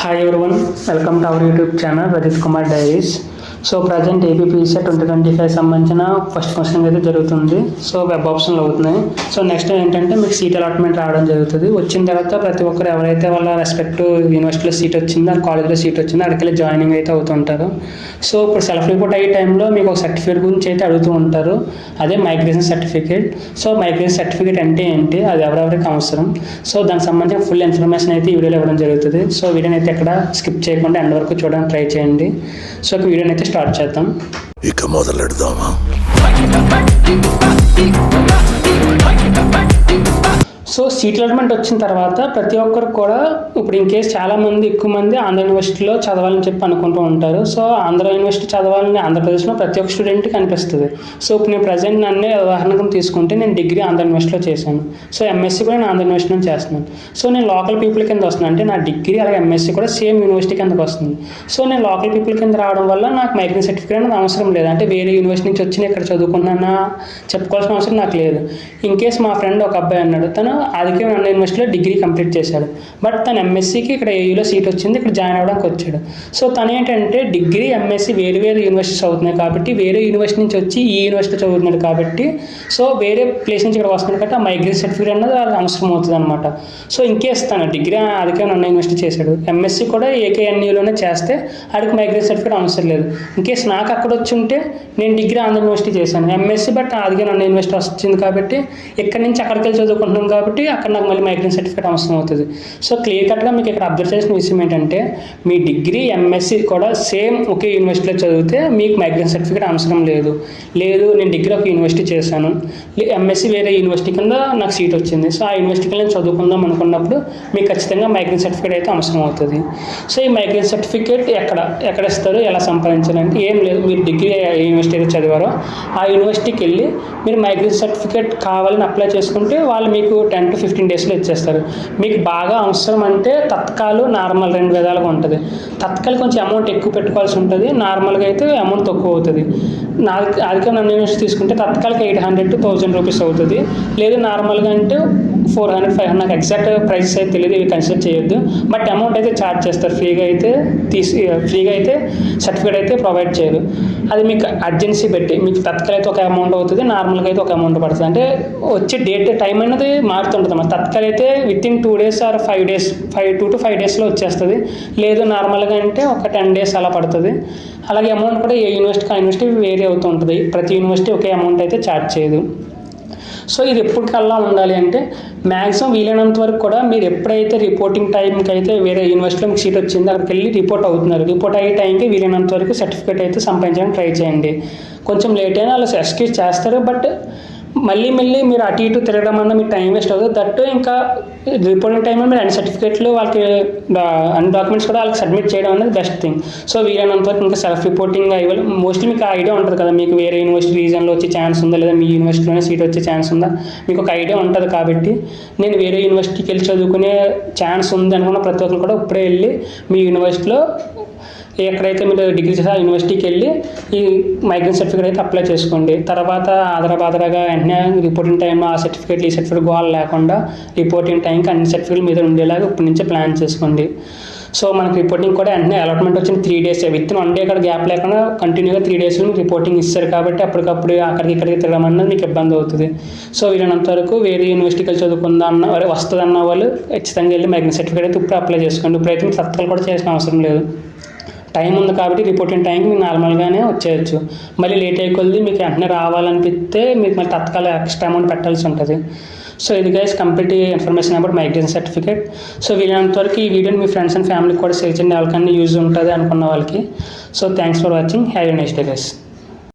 Hi everyone, welcome to our YouTube channel Rajit Kumar Diaries. So present APPSC twenty twenty five సంబంధించిన first question అయితే జరుగుతుంది. So web ఆప్షన్లు అవుతున్నాయి. So next ఏంటంటే మీకు seat allotment రావడం జరుగుతుంది. వచ్చిన తర్వాత ప్రతి ఒక్కరు ఎవరైతే వాళ్ళ రెస్పెక్ట్ యూనివర్సిటీలో సీట్ వచ్చిందో కాలేజ్లో సీట్ వచ్చిందో అక్కడికి జాయినింగ్ అయితే అవుతుంటారు. సో ఇప్పుడు సెల్ఫ్ రిపోర్ట్ అయ్యే టైంలో మీకు ఒక సర్టిఫికేట్ గురించి అయితే అడుగుతూ ఉంటారు. అదే migration certificate so migration certificate అంటే ఏంటి? అది ఎవరెవరికి అవసరం? సో దానికి సంబంధించిన ఫుల్ ఇన్ఫర్మేషన్ అయితే ఈ వీడియోలో ఇవ్వడం జరుగుతుంది. సో వీడియోని అయితే ఎక్కడ స్కిప్ చేయకుండా ఎండ్ వరకు చూడడానికి ట్రై చేయండి. సో ఇక వీడియోని అయితే స్టార్ట్ చేద్దాం ఇక మొదలెడదామా సో సీట్ అలాట్మెంట్ వచ్చిన తర్వాత ప్రతి ఒక్కరు కూడా ఇప్పుడు ఇన్ కేస్ చాలా మంది ఎక్కువ మంది ఆంధ్ర యూనివర్సిటీలో చదవాలని చెప్పి అనుకుంటూ ఉంటారు. సో ఆంధ్ర యూనివర్సిటీ చదవాలని ఆంధ్రప్రదేశ్లో ప్రతి ఒక్క స్టూడెంట్కి అనిపిస్తుంది. సో ఇప్పుడు నేను ప్రజెంట్ నన్నే ఉదాహరణకు తీసుకుంటే నేను డిగ్రీ ఆంధ్ర యూనివర్సిటీలో చేశాను. సో ఎంఎస్సీ కూడా నేను ఆంధ్ర యూనివర్సిటీ నుంచి చేస్తున్నాను. సో నేను లోకల్ పీపుల్ కింద వస్తున్నాను. అంటే నా డిగ్రీ అలాగే ఎంఎస్సీ కూడా సేమ్ యూనివర్సిటీ కిందకి వస్తుంది. సో నేను లోకల్ పీపుల్ కింద రావడం వల్ల నాకు మైగ్రేన్ సర్టిఫికేట్ అనేది అవసరం లేదు. అంటే వేరే యూనివర్సిటీ నుంచి వచ్చి నేను ఇక్కడ చదువుకున్నానా చెప్పుకోవాల్సిన అవసరం నాకు లేదు. ఇన్ కేస్ మా ఫ్రెండ్ ఒక అబ్బాయి అన్నాడు తను ఆదికే అన్న యూనివర్సిటీలో డిగ్రీ కంప్లీట్ చేశాడు. బట్ తను ఎంఎస్సీకి ఇక్కడ ఏయూలో సీట్ వచ్చింది ఇక్కడ జాయిన్ అవ్వడానికి వచ్చాడు. సో తను ఏంటంటే డిగ్రీ ఎంఎస్సీ వేరు వేరు యూనివర్సిటీస్ అవుతున్నాయి కాబట్టి వేరే యూనివర్సిటీ నుంచి వచ్చి ఈ యూనివర్సిటీ చదువుతున్నాడు కాబట్టి సో వేరే ప్లేస్ నుంచి ఇక్కడ వస్తున్నాడు కాబట్టి ఆ మైగ్రేట్ సర్టిఫికేట్ అన్నది వాళ్ళకి అవసరం అవుతుంది అనమాట సో ఇన్ తను డిగ్రీ ఆదికే అన్న యూనివర్సిటీ చేశాడు ఎంఎస్సీ కూడా ఏకేఎన్యూలోనే చేస్తే ఆడికి మైగ్రేట్ సర్టిఫికేట్ అవసరం లేదు. ఇంకేస్ నాకు అక్కడ వచ్చి ఉంటే నేను డిగ్రీ ఆంధ్ర యూనివర్సిటీ చేశాను. ఎంఎస్సీ బట్ ఆదికే నన్ను యూనివర్సిటీ వచ్చింది కాబట్టి ఇక్కడ నుంచి అక్కడికి వెళ్ళి చదువుకుంటున్నాను కాబట్టి అక్కడ నాకు మళ్ళీ మైగ్రేన్ సర్టిఫికేట్ అవసరం అవుతుంది. సో క్లియర్ కట్గా మీకు ఇక్కడ అబ్జర్వ్ చేసిన విషయం ఏంటంటే మీ డిగ్రీ ఎంఎస్సి కూడా సేమ్ ఒకే యూనివర్సిటీలో చదివితే మీకు మైగ్రేన్ సర్టిఫికేట్ అవసరం లేదు. లేదు నేను డిగ్రీ ఒక యూనివర్సిటీ చేశాను. ఎంఎస్సి వేరే యూనివర్సిటీ కింద నాకు సీట్ వచ్చింది. సో ఆ యూనివర్సిటీకి నేను చదువుకుందాం అనుకున్నప్పుడు మీకు ఖచ్చితంగా మైగ్రేన్ సర్టిఫికేట్ అయితే అవసరం అవుతుంది. సో ఈ మైగ్రేన్ సర్టిఫికేట్ ఎక్కడ ఎక్కడ ఇస్తారు ఎలా సంపాదించాలంటే ఏం లేదు. మీరు డిగ్రీ ఏ యూనివర్సిటీ అయితే చదివారో ఆ యూనివర్సిటీకి వెళ్ళి మీరు మైగ్రేన్ సర్టిఫికేట్ కావాలని అప్లై చేసుకుంటే వాళ్ళు మీకు టెన్ టు ఫిఫ్టీన్ డేస్లో ఇచ్చేస్తారు. మీకు బాగా అవసరం అంటే తత్కాలు నార్మల్ రెండు విధాలుగా ఉంటుంది. తత్కాలు కొంచెం అమౌంట్ ఎక్కువ పెట్టుకోవాల్సి ఉంటుంది. నార్మల్గా అయితే అమౌంట్ తక్కువ అవుతుంది. నా అధిక నన్ను తీసుకుంటే తత్కాలకి eight hundred to thousand rupees అవుతుంది. లేదు నార్మల్గా అంటే ఫోర్ హండ్రెడ్ ఫైవ్ హండ్రెడ్ నాకు ఎగ్జాక్ట్ ప్రైసెస్ అయితే తెలియదు ఇవి కన్సిడర్ చేయొద్దు. బట్ అమౌంట్ అయితే ఛార్జ్ చేస్తారు ఫ్రీగా అయితే తీసి ఫ్రీగా అయితే సర్టిఫికేట్ అయితే ప్రొవైడ్ చేయరు. అది మీకు అర్జెన్సీ పెట్టి మీకు తత్కాల అయితే ఒక అమౌంట్ అవుతుంది నార్మల్గా అయితే ఒక అమౌంట్ పడుతుంది. అంటే వచ్చే డేట్ టైం అనేది మారుతుంటుంది అన్నమాట. తత్కాల అయితే within two days or five days five two to five డేస్లో వచ్చేస్తుంది. లేదు నార్మల్గా అంటే ఒక టెన్ డేస్ అలా పడుతుంది. అలాగే అమౌంట్ కూడా ఏ యూనివర్సిటీకి ఆ యూనివర్సిటీ వేరే అవుతూ ఉంటుంది. ప్రతి యూనివర్సిటీ ఒకే అమౌంట్ అయితే ఛార్జ్ చేయదు. సో ఇది ఎప్పటికల్లా ఉండాలి అంటే మ్యాక్సిమం వీలైనంత వరకు కూడా మీరు ఎప్పుడైతే రిపోర్టింగ్ టైంకి అయితే వేరే యూనివర్సిటీలో మీకు సీట్ వచ్చిందో అక్కడికి వెళ్ళి రిపోర్ట్ అవుతున్నారు. రిపోర్ట్ అయ్యే టైంకి వీలైనంత వరకు సర్టిఫికేట్ అయితే సంపాదించడానికి ట్రై చేయండి. కొంచెం లేట్ అయినా వాళ్ళు ఎక్స్క్యూజ్ చేస్తారు బట్ మళ్ళీ మళ్ళీ మీరు అటు ఇటు తిరగడం అన్న మీకు టైం వేస్ట్ అవుతుంది. దట్టు ఇంకా రిపోర్టింగ్ టైంలో మీరు అన్ని సర్టిఫికేట్లు వాళ్ళకి అన్ని డాక్యుమెంట్స్ కూడా వాళ్ళకి సబ్మిట్ చేయడం అనేది బెస్ట్ థింగ్ సో వీరైనంత వరకు ఇంకా సెల్ఫ్ రిపోర్టింగ్ ఇవ్వాలి మోస్ట్లీ మీకు ఐడియా ఉంటుంది కదా మీకు వేరే యూనివర్సిటీ రీజన్లో వచ్చే ఛాన్స్ ఉందా లేదా మీ యూనివర్సిటీలోనే సీట్ వచ్చే ఛాన్స్ ఉందా మీకు ఒక ఐడియా ఉంటుంది కాబట్టి నేను వేరే యూనివర్సిటీకి వెళ్ళి చదువుకునే ఛాన్స్ ఉంది అనుకున్న ప్రతి ఒక్కరు కూడా ఇప్పుడే వెళ్ళి మీ యూనివర్సిటీలో ఎక్కడైతే మీరు డిగ్రీ చేసి ఆ యూనివర్సిటీకి వెళ్ళి ఈ మైగ్రేన్ సర్టిఫికేట్ అయితే అప్లై చేసుకోండి. తర్వాత ఆదరా వెంటనే రిపోర్టింగ్ టైం ఆ సర్టిఫికేట్ ఈ సర్టిఫికేట్ గోల్ లేకుండా రిపోర్టింగ్ టైంకి అన్ని సర్టిఫికేట్ మీద ఉండేలాగా ఇప్పటి నుంచే ప్లాన్ చేసుకోండి. సో మనకి రిపోర్టింగ్ కూడా వెంటనే అలాట్మెంట్ వచ్చిన three days with one day అక్కడ గ్యాప్ లేకుండా కంటిన్యూగా త్రీ డేస్ మీకు రిపోర్టింగ్ ఇస్తారు కాబట్టి అప్పటికప్పుడు అక్కడికి ఇక్కడికి తిరగడం అన్నది మీకు ఇబ్బంది అవుతుంది. సో వీలైనంత వరకు వేరే యూనివర్సిటీకి వెళ్ళి చదువుకుందా అన్న వస్తుంది వాళ్ళు ఖచ్చితంగా వెళ్ళి మైగ్రేన్ సర్టిఫికేట్ అయితే ఇప్పుడు అప్లై చేసుకోండి. ఇప్పుడైతే మీకు కూడా చేసిన అవసరం లేదు. టైం ఉంది కాబట్టి రిపోర్టింగ్ టైంకి మీకు నార్మల్గానే వచ్చేయచ్చు. మళ్ళీ లేట్ అయ్యే కొద్ది మీకు వెంటనే రావాలనిపిస్తే మీకు మళ్ళీ తత్కాల ఎక్స్ట్రా అమౌంట్ పెట్టాల్సి ఉంటుంది. సో ఇది guys complete information about migration certificate so వీలైనంత వరకు ఈ వీడియోని మీ ఫ్రెండ్స్ అండ్ ఫ్యామిలీకి కూడా షేర్ చేయండి. వాళ్ళకన్నా యూజ్ ఉంటుంది అనుకున్న వాళ్ళకి. So thanks for watching have a next day guys